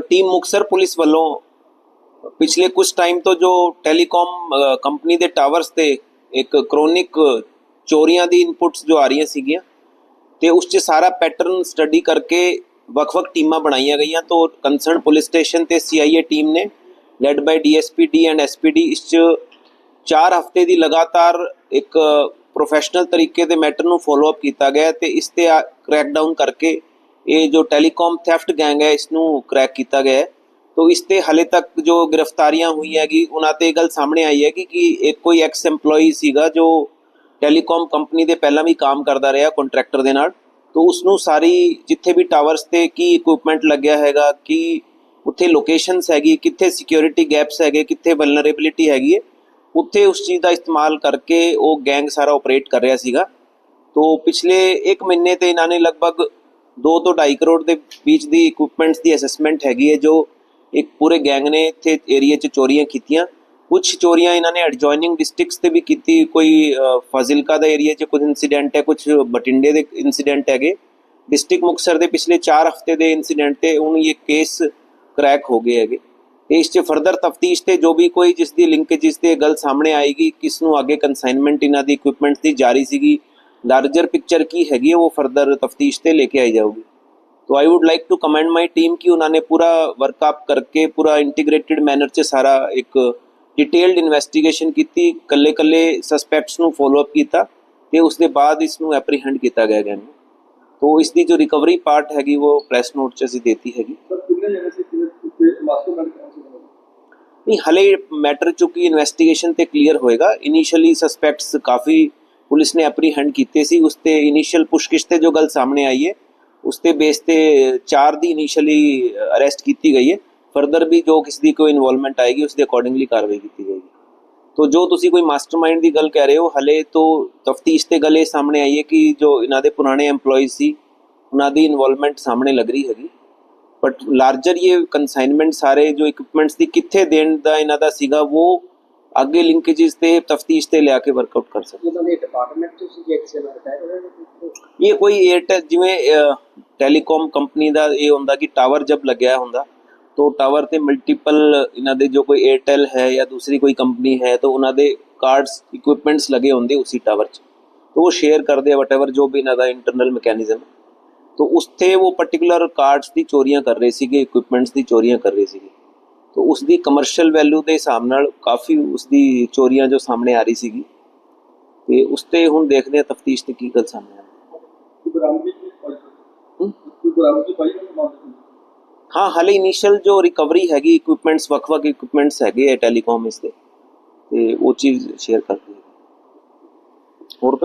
Team Muktsar police ਵੱਲੋਂ ਪਿਛਲੇ ਕੁਝ ਟਾਈਮ ਤੋਂ ਜੋ ਟੈਲੀਕਾਮ ਕੰਪਨੀ ਦੇ ਟਾਵਰਸ ਤੇ ਇੱਕ ਕ੍ਰੋਨਿਕ ਚੋਰੀਆਂ ਦੀ ਇਨਪੁਟਸ ਜੋ ਆ ਰਹੀਆਂ ਸੀਗੀਆਂ ਤੇ ਉਸ 'ਚ ਸਾਰਾ ਪੈਟਰਨ ਸਟੱਡੀ ਕਰਕੇ ਵੱਖ-ਵੱਖ ਟੀਮਾਂ ਬਣਾਈਆਂ ਗਈਆਂ ਤੋਂ ਕੰਸਰਨ ਪੁਲਿਸ ਸਟੇਸ਼ਨ ਤੇ ਸੀਆਈਏ ਟੀਮ ਨੇ led by DSP D and SPD ਇਸ 'ਚ 4 ਹਫ਼ਤੇ ਦੀ ਲਗਾਤਾਰ ਇੱਕ ਪ੍ਰੋਫੈਸ਼ਨਲ ਤਰੀਕੇ ਦੇ ਮੈਟਰ ਨੂੰ ਫੋਲੋ ਅਪ ਕੀਤਾ ਗਿਆ ਤੇ ਇਸ ਤੇ ਕ੍ਰੈਕ ਡਾਊਨ ਕਰਕੇ ਇਹ ਜੋ ਟੈਲੀਕਾਮ ਥੈਫਟ ਗੈਂਗ ਹੈ ਇਸ ਨੂੰ ਕ੍ਰੈਕ ਕੀਤਾ ਗਿਆ ਹੈ। ਤੋ ਇਸ ਤੇ ਹਲੇ ਤੱਕ ਜੋ ਗ੍ਰਿਫਤਾਰੀਆਂ ਹੋਈਆਂ ਹੈਗੀ, ਉਹਨਾਂ ਤੇ ਇਹ ਗੱਲ ਸਾਹਮਣੇ ਆਈ ਹੈ ਕਿ ਕਿ ਇੱਕ ਕੋਈ ਐਕਸ EMPLOYEE ਸੀਗਾ ਜੋ ਟੈਲੀਕਾਮ ਕੰਪਨੀ ਦੇ ਪਹਿਲਾਂ ਵੀ ਕੰਮ ਕਰਦਾ ਰਿਹਾ ਕੰਟਰੈਕਟਰ ਦੇ ਨਾਲ। ਤੋ ਉਸ ਨੂੰ ਸਾਰੀ ਜਿੱਥੇ ਵੀ ਟਾਵਰਸ ਤੇ ਕੀ ਇਕਵਿਪਮੈਂਟ ਲੱਗਿਆ ਹੈਗਾ, ਕੀ ਉੱਥੇ ਲੋਕੇਸ਼ਨਸ ਹੈਗੀ, ਕਿੱਥੇ ਸਿਕਿਉਰਿਟੀ ਗੈਪਸ ਹੈਗੇ, ਕਿੱਥੇ ਵਲਨਰੇਬਿਲਿਟੀ ਹੈਗੀ ਹੈ, ਉੱਥੇ ਉਸ ਚੀਜ਼ ਦਾ ਇਸਤੇਮਾਲ ਕਰਕੇ ਉਹ ਗੈਂਗ ਸਾਰਾ ਆਪਰੇਟ ਕਰ ਰਿਹਾ ਸੀਗਾ। ਤੋ ਪਿਛਲੇ 1 ਮਹੀਨੇ ਤੇ ਇਹਨਾਂ ਨੇ ਲਗਭਗ 2 ਤੋਂ 2.5 ਕਰੋੜ ਦੇ ਵਿੱਚ ਦੀ ਇਕਵਿਪਮੈਂਟਸ ਦੀ ਅਸੈਸਮੈਂਟ ਹੈਗੀ ਹੈ, ਜੋ ਇੱਕ ਪੂਰੇ ਗੈਂਗ ਨੇ ਇੱਥੇ ਏਰੀਆ 'ਚ ਚੋਰੀਆਂ ਕੀਤੀਆਂ। ਕੁਝ ਚੋਰੀਆਂ ਇਹਨਾਂ ਨੇ ਐਡਜੋਇਨਿੰਗ ਡਿਸਟ੍ਰਿਕਟਸ ਤੇ ਵੀ ਕੀਤੀ। ਕੋਈ ਫਾਜ਼ਿਲਕਾ ਦਾ ਏਰੀਆ 'ਚ ਕੁਝ ਇਨਸੀਡੈਂਟ ਹੈ ਕੁਝ ਬਟਿੰਡੇ ਦੇ ਇਨਸੀਡੈਂਟ ਹੈਗੇ। ਡਿਸਟ੍ਰਿਕਟ ਮੁਕਤਸਰ ਦੇ ਪਿਛਲੇ 4 ਹਫ਼ਤੇ ਦੇ ਇਨਸੀਡੈਂਟ ਤੇ ਹੁਣ ਇਹ ਕੇਸ ਕ੍ਰੈਕ ਹੋ ਗਏ ਹੈਗੇ। ਇਸ 'ਚ ਫਰਦਰ ਤਫਤੀਸ਼ ਤੇ ਜੋ ਵੀ ਕੋਈ ਜਿਸ ਦੀ ਲਿੰਕੇਜ ਜਿਸ ਤੇ ਗੱਲ ਸਾਹਮਣੇ ਆਏਗੀ, ਕਿਸ ਨੂੰ ਅੱਗੇ ਕਨਸਾਈਨਮੈਂਟ ਇਹਨਾਂ ਦੀ ਇਕਵਿਪਮੈਂਟਸ ਦੀ ਜਾਰੀ ਸੀਗੀ ਲਾਰਜਰ ਪਿਕਚਰ ਕੀ ਹੈਗੀ ਹੈ ਉਹ ਫਰਦਰ ਤਫਤੀਸ਼ ਤੇ ਲੈ ਕੇ ਆਈ ਜਾਊਗੀ तो I would like to commend my team कि उन्होंने पूरा वर्कअप करके पूरा इंटीग्रेटेड मैनर ਚ ਸਾਰਾ ਇੱਕ ਡਿਟੇਲਡ ਇਨਵੈਸਟੀਗੇਸ਼ਨ ਕੀਤੀ ਕੱਲੇ ਕੱਲੇ ਸਸਪੈਕਟਸ ਨੂੰ ਫੋਲੋ ਅਪ ਕੀਤਾ ਤੇ ਉਸ ਦੇ ਬਾਅਦ ਇਸ ਨੂੰ ਐਪਰੀਹੈਂਡ ਕੀਤਾ ਗਿਆ ਗਿਆ ਤੋ ਇਸ ਦੀ ਜੋ ਰਿਕਵਰੀ ਪਾਰਟ ਹੈਗੀ ਉਹ ਪ੍ਰੈਸ ਨੋਟ ਚ ਅਸੀਂ ਦੇਤੀ ਹੈਗੀ ਸਰ ਕਿੰਨੇ ਜਣੇ ਸੀ ਕਿਵੇਂ ਉੱਤੇ ਮਾਸਟਰਮਾਈਂਡ ਕੌਣ ਸੀ ਉਹਨਾਂ ਦਾ? ਨਹੀਂ ਹਲੇ ਮੈਟਰ ਚੁੱਕੀ ਇਨਵੈਸਟੀਗੇਸ਼ਨ ਤੇ ਕਲੀਅਰ ਹੋਏਗਾ ਇਨੀਸ਼ੀਅਲੀ ਸਸਪੈਕਟਸ ਕਾਫੀ ਪੁਲਿਸ ਨੇ ਐਪਰੀਹੈਂਡ ਕੀਤੇ ਸੀ, ਉਸ ਤੇ ਇਨੀਸ਼ੀਅਲ ਪੁੱਛਗਿੱਛ ਤੇ ਜੋ ਗੱਲ ਸਾਹਮਣੇ ਆਈ ਹੈ, ਉਸ ਤੇ ਬੇਸ ਤੇ 4 ਦੀ ਇਨੀਸ਼ੀਅਲੀ ਅਰੈਸਟ ਕੀਤੀ ਗਈ ਹੈ। ਫਰਦਰ ਵੀ ਜੋ ਕਿਸੇ ਦੀ ਕੋਈ ਇਨਵੋਲਵਮੈਂਟ ਆਏਗੀ, ਉਸ ਦੇ ਅਕੋਰਡਿੰਗਲੀ ਕਾਰਵਾਈ ਕੀਤੀ ਜਾਏਗੀ। ਤੋ ਜੋ ਤੁਸੀਂ ਕੋਈ ਮਾਸਟਰਮਾਈਂਡ ਦੀ ਗੱਲ ਕਹਿ ਰਹੇ ਹੋ, ਹਲੇ ਤੋਂ ਤਫਤੀਸ਼ ਤੇ ਗੱਲ ਇਹ ਸਾਹਮਣੇ ਆਈ ਹੈ ਕਿ ਜੋ ਇਹਨਾਂ ਦੇ ਪੁਰਾਣੇ EMPLOYEES ਸੀ, ਉਹਨਾਂ ਦੀ ਇਨਵੋਲਵਮੈਂਟ ਸਾਹਮਣੇ ਲੱਗ ਰਹੀ ਹੈਗੀ। ਬਟ ਲਾਰਜਰ ਇਹ ਕਨਸਾਈਨਮੈਂਟ ਸਾਰੇ ਜੋ ਇਕਵਿਪਮੈਂਟਸ ਦੀ ਕਿੱਥੇ ਦੇਣ ਦਾ ਇਹਨਾਂ ਦਾ ਸੀਗਾ, ਉਹ ਅੱਗੇ ਲਿੰਕੇजेस ਤੇ ਤਫਤੀਸ਼ ਤੇ ਲਿਆ ਕੇ ਵਰਕਆਊਟ ਕਰ ਸਕਦੇ ਉਹਨਾਂ ਦੇ ਡਿਪਾਰਟਮੈਂਟ ਤੋਂ ਸੀ ਕਿਸੇ ਨਾਲ ਰਿਟਾਇਰ ਇਹ ਕੋਈ 에ਅਰਟੈਲ ਜਿਵੇਂ ਟੈਲੀਕਾਮ ਕੰਪਨੀ ਦਾ ਇਹ ਹੁੰਦਾ ਕਿ ਟਾਵਰ ਜਬ ਲੱਗਿਆ ਹੁੰਦਾ ਤੋ ਟਾਵਰ ਤੇ ਮਲਟੀਪਲ ਇਹਨਾਂ ਦੇ ਜੋ ਕੋਈ 에ਅਰਟੈਲ ਹੈ ਜਾਂ ਦੂਸਰੀ ਕੋਈ ਕੰਪਨੀ ਹੈ ਤਾਂ ਉਹਨਾਂ ਦੇ ਕਾਰਡਸ ਇਕਵਿਪਮੈਂਟਸ ਲਗੇ ਹੁੰਦੇ ਉਸੇ ਟਾਵਰ 'ਚ। ਤੋ ਉਹ ਸ਼ੇਅਰ ਕਰਦੇ ਆ ਵਟਐਵਰ ਜੋ ਵੀ ਇਹਨਾਂ ਦਾ ਇੰਟਰਨਲ ਮੈਕੈਨਿਜ਼ਮ ਤੋ ਉਸ ਤੇ ਉਹ ਪਾਰਟਿਕੂਲਰ ਕਾਰਡਸ ਦੀ ਚੋਰੀਆਂ ਕਰ ਰਹੇ ਸੀਗੇ ਇਕਵਿਪਮੈਂਟਸ ਦੀ ਚੋਰੀਆਂ ਕਰ ਰਹੇ ਸੀਗੇ। तो ਉਸ ਦੀ ਕਮਰਸ਼ੀਅਲ ਵੈਲਿਊ ਦੇ ਹਿਸਾਬ ਨਾਲ ਕਾਫੀ ਉਸ ਦੀ ਚੋਰੀਆਂ ਜੋ ਸਾਹਮਣੇ ਆ ਰਹੀ ਸੀਗੀ। ਤੇ ਉਸ ਤੇ ਹੁਣ ਦੇਖਦੇ ਆ ਤਫਤੀਸ਼ ਤੇ ਕੀ ਗੱਲ ਸਾਹਮਣੇ ਆਉਂਦੀ ਹਾਂ। ਹਾਲੇ ਇਨੀਸ਼ੀਅਲ ਜੋ ਰਿਕਵਰੀ ਹੈਗੀ ਇਕਵਿਪਮੈਂਟਸ ਵੱਖ-ਵੱਖ ਇਕਵਿਪਮੈਂਟਸ ਹੈਗੇ ਆ ਟੈਲੀਕਾਮ ਇਸ ਦੇ ਤੇ ਉਹ ਚੀਜ਼ ਸ਼ੇਅਰ ਕਰਦੇ ਹੋਰ